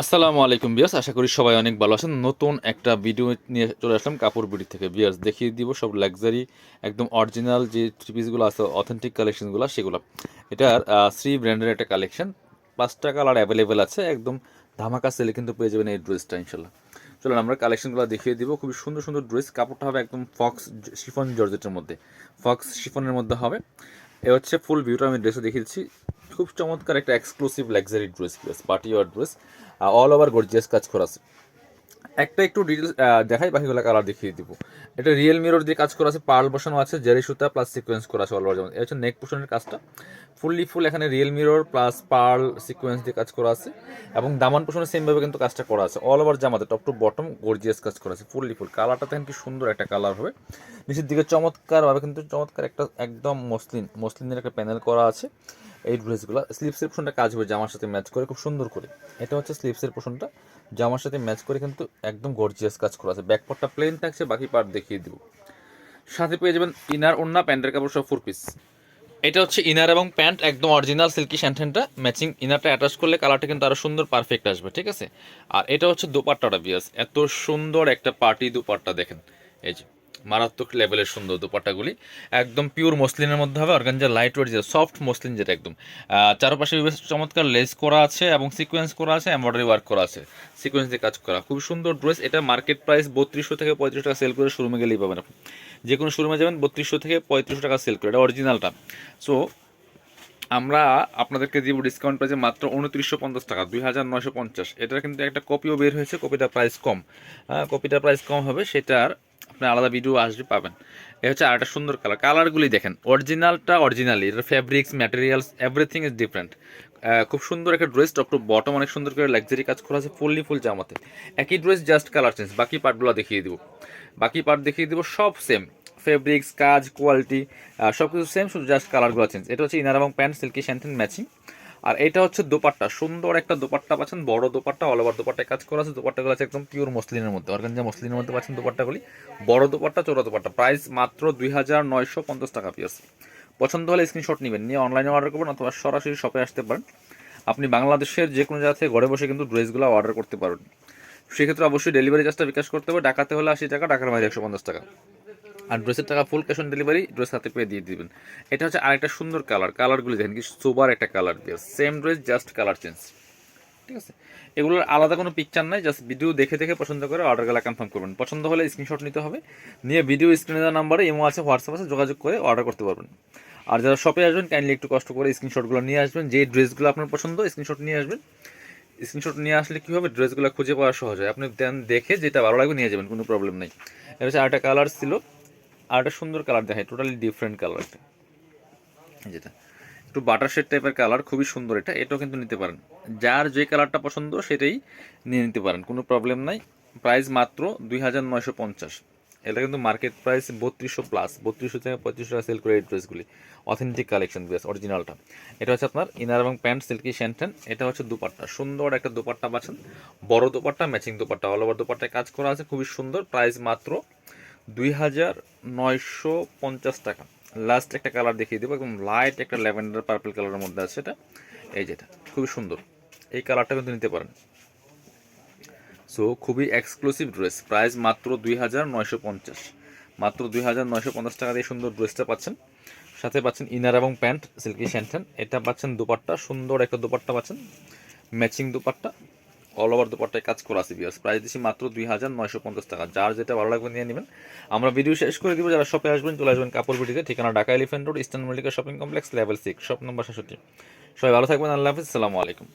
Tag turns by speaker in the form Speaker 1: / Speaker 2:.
Speaker 1: আসসালামু আলাইকুম বিয়াস আশা করি সবাই অনেক ভালো আছেন। নতুন একটা ভিডিও নিয়ে চলে আসলাম কাপড় বিড়ি থেকে। বিয়াস দেখিয়ে দিব সব লাক্সারি একদম অরিজিনাল যে থ্রি পিসগুলো আছে অথেন্টিক কালেকশনগুলো সেগুলো। এটার শ্রী ব্র্যান্ডের একটা কালেকশন পাঁচটা কালার অ্যাভেলেবেল আছে, একদম ধামাকা সেলে কিন্তু পেয়ে যাবেন এই ড্রেসটা ইনশাল্লাহ। চলুন আমরা কালেকশনগুলো দেখিয়ে দিব। খুবই সুন্দর সুন্দর ড্রেস কাপড়টা হবে একদম ফক্স শিফন জর্জেটের মধ্যে। ফক্স শিফনের মধ্যে হবে। এ হচ্ছে ফুল ভিউটা আমি ড্রেসে দেখিয়েছি খুব চমৎকার একটা exclusive luxury dress dress party wear dress all over gorgeous কাজ করা আছে। একটা একটু ডিটেলস দেখাই, বাকিগুলো কালার দেখিয়ে দিব। এটা রিয়েল মিরর দিয়ে কাজ করা আছে পার্ল বসানো আছে, জেরি সুতা প্লাস সিকোয়েন্স করা আছে অল ওভার যেমন এটা হচ্ছে নেক পোর্শনের কাজটা। ফুললি ফুল এখানে real mirror plus pearl sequence দিয়ে কাজ করা আছে, এবং দামান পোর্শনে সেমভাবে কিন্তু কাজটা করা আছে। অল ওভার জামাতে টপ টু বটম গর্জিয়াস কাজ করা আছে ফুললি ফুল কালারটা দেখেন কি সুন্দর একটা কালার হবে। নিচের দিকে চমৎকারভাবে কিন্তু চমৎকার একটা একদম মসলিন, মসলিনের একটা প্যানেল করা আছে। এই ড্রেসগুলো স্লিপসের পোর্শনটা কাজ হবে জামার সাথে ম্যাচ করে, খুব সুন্দর করে। এটা হচ্ছে স্লিপসের পোশনটা। জামার সাথে ম্যাচ করে কিন্তু একদম গর্জিয়াস কাজ করা আছে। ব্যাকপার্টটা প্লেন থাকছে, বাকি পার্ট দেখিয়ে দিব। সাথে পেয়ে যাবেন ইনার ওন্না প্যান্টের কাপড় সব ফোর পিস এটা হচ্ছে ইনার এবং প্যান্ট একদম অরিজিনাল সিল্কি স্যান্টেনটা ম্যাচিং ইনারটা অ্যাটাচ করলে কালারটা কিন্তু আরও সুন্দর পারফেক্ট আসবে, ঠিক আছে? আর এটা হচ্ছে দোপাট্টাটা বিয়াস এত সুন্দর একটা পার্টি দোপাট্টা, দেখেন। এই যে। মারাত্মক লেভেলের সুন্দর দোপাট্টাগুলি। একদম পিওর মসলিনের মধ্যে হবে অর্গানজা লাইট ওয়েট যেটা সফট মসলিন যেটা একদম। চারপাশে চমৎকার লেস করা আছে এবং সিকোয়েন্স করা আছে এমব্রয়ডারি ওয়ার্ক করা আছে। সিকোয়েন্স দিয়ে কাজ করা। খুব সুন্দর ড্রেস এটা মার্কেট প্রাইস বত্রিশশো থেকে পঁয়ত্রিশ টাকা সেল করে শোরুমে গেলেই পাবেন আপনি। যে কোনো শোরুমে যাবেন, বত্রিশশো থেকে পঁয়ত্রিশশো টাকা সেল করে। এটা অরিজিনালটা সো আমরা আপনাদেরকে দিব ডিসকাউন্ট প্রাইসে মাত্র উনত্রিশশো পঞ্চাশ টাকা, দুই হাজার নয়শো পঞ্চাশ। এটার কিন্তু একটা কপিও বের হয়েছে কপিটার প্রাইস কম। হ্যাঁ কপিটার প্রাইস কম হবে, সেটার আপনি আলাদা ভিডিও আসবে পাবেন। এ হচ্ছে আরেকটা সুন্দর কালার কালারগুলি দেখেন অরিজিনালটা অরিজিনালি এটার fabrics materials everything is different খুব সুন্দর একটা ড্রেস টপ টু বটম অনেক সুন্দর করে লাক্সারি কাজ করা আছে ফুললি ফুল জামাতে। একই ড্রেস জাস্ট কালার চেঞ্জ বাকি পার্টগুলো দেখিয়ে দিব। বাকি পার্ট দেখিয়ে দিব, সব সেম ফেব্রিক্স কাজ কোয়ালিটি সব কিছু সেম শুধু জাস্ট কালারগুলো চেঞ্জ এটা হচ্ছে ইনার এবং প্যান্ট সিল্কি শ্যান্টেন ম্যাচিং আর এটা হচ্ছে দোপাট্টা। সুন্দর একটা দোপাট্টা পাচ্ছেন, বড় দোপাট্টা অল ওভার দোপাট্টায় কাজ করা আছে। দোপাট্টাগুলো আছে একদম পিওর মসলিনের মধ্যে অর্গানজা মসলিনের মধ্যে পাচ্ছেন দোপাট্টাগুলি। বড় দোপাট্টা চোরা দোপাট্টা। প্রাইস মাত্র দুই হাজার নয়শো পঞ্চাশ টাকা পিস পছন্দ হলে স্ক্রিনশট নেবেন, নিয়ে অনলাইনে অর্ডার করবেন অথবা সরাসরি শপে আসতে পারেন। আপনি বাংলাদেশের যে কোনো জায়গা থেকে ঘরে বসে কিন্তু ড্রেসগুলো অর্ডার করতে পারেন সেক্ষেত্রে অবশ্যই ডেলিভারি চার্জটা বিকাশ করতে হবে। ডাকাতে হলে আশি টাকা টাকার বাইরে একশো পঞ্চাশ টাকা। আর ড্রেসের টাকা full cash on delivery dress হাতে পেয়ে দিয়ে দিবেন। এটা হচ্ছে আরেকটা সুন্দর কালার কালারগুলি দেখেন কি সোবার একটা কালার দিয়ে। Same dress just colour change ঠিক আছে? এগুলোর আলাদা কোনো পিকচার নাই জাস্ট ভিডিও দেখে দেখে পছন্দ করে অর্ডারগুলো কনফার্ম করবেন। পছন্দ হলে স্ক্রিনশট নিতে হবে। নিয়ে ভিডিও স্ক্রিনে দেওয়া নাম্বারে ইমো আছে হোয়াটসঅ্যাপ আছে, যোগাযোগ করে অর্ডার করতে পারবেন। আর যারা শপে আসবেন কাইন্ডলি একটু কষ্ট করে স্ক্রিনশটগুলো নিয়ে আসবেন। যে ড্রেসগুলো আপনার পছন্দ স্ক্রিনশট নিয়ে আসবেন। স্ক্রিনশট নিয়ে আসলে কী হবে? ড্রেসগুলো খুঁজে পাওয়া সহজ হয়। আপনি দেন দেখে যেটা ভালো লাগবে নিয়ে যাবেন, কোনো প্রবলেম নেই। এটা হচ্ছে আরেকটা কালার ছিল। আর একটা সুন্দর কালার দেখায় টোটালি ডিফারেন্ট কালার একটা। যেটা, একটু বাটার শেড টাইপের কালার খুবই সুন্দর এটা, এটাও কিন্তু নিতে পারেন। যার যে কালারটা পছন্দ, সেটাই নিয়ে নিতে পারেন, কোনো প্রবলেম নাই। প্রাইস মাত্র দুই হাজার নয়শো পঞ্চাশ। এটা কিন্তু মার্কেট প্রাইস বত্রিশশো প্লাস বত্রিশশো থেকে পঁয়ত্রিশশো টাকা সেল করে এই ড্রেসগুলি অথেন্টিক কালেকশন বেস অরিজিনালটা এটা হচ্ছে আপনার ইনার এবং প্যান্ট সিল্কি শ্যান্টেন এটা হচ্ছে দুপাট্টা। সুন্দর একটা দুপাট্টা পাচ্ছেন। বড় dupatta matching dupatta. All over দুপাট্টায় কাজ করা আছে, খুবই সুন্দর। প্রাইস মাত্র দুই হাজার নয়শো পঞ্চাশ টাকা। লাস্ট একটা কালার দেখিয়ে দেবো একদম লাইট একটা ল্যাভেন্ডার পার্পল কালারের মধ্যে আছে এটা। এই যেটা খুবই সুন্দর। এই কালারটা কিন্তু নিতে পারেন। সো খুবই এক্সক্লুসিভ ড্রেস প্রাইস মাত্র দুই হাজার নয়শো পঞ্চাশ। মাত্র দুই হাজার নয়শো পঞ্চাশ টাকা দিয়ে সুন্দর ড্রেসটা পাচ্ছেন। সাথে পাচ্ছেন ইনার এবং প্যান্ট সিল্কি শ্যান্টেন এটা পাচ্ছেন দুপাট্টা, সুন্দর একটা দুপাট্টা পাচ্ছেন। ম্যাচিং দুপাট্টা। অল ওভার দুপাট্টায় কাজ করা আছে বিয়াস প্রাইস দিচ্ছি মাত্র দুই হাজার নয়শো পঞ্চাশ টাকা। যার যেটা ভালো লাগবে নিয়ে নেবেন। আমরা ভিডিও শেষ করে দিব। যারা শপে আসবেন, চলে আসবেন কাপড় ভিডিওতে ঠিকানা Dhaka Elephant Road Eastern Mallika shopping complex level six shop number সাতষট্টি সবাই ভালো থাকবেন। আল্লাহ হাফিজ। আসসালামু আলাইকুম।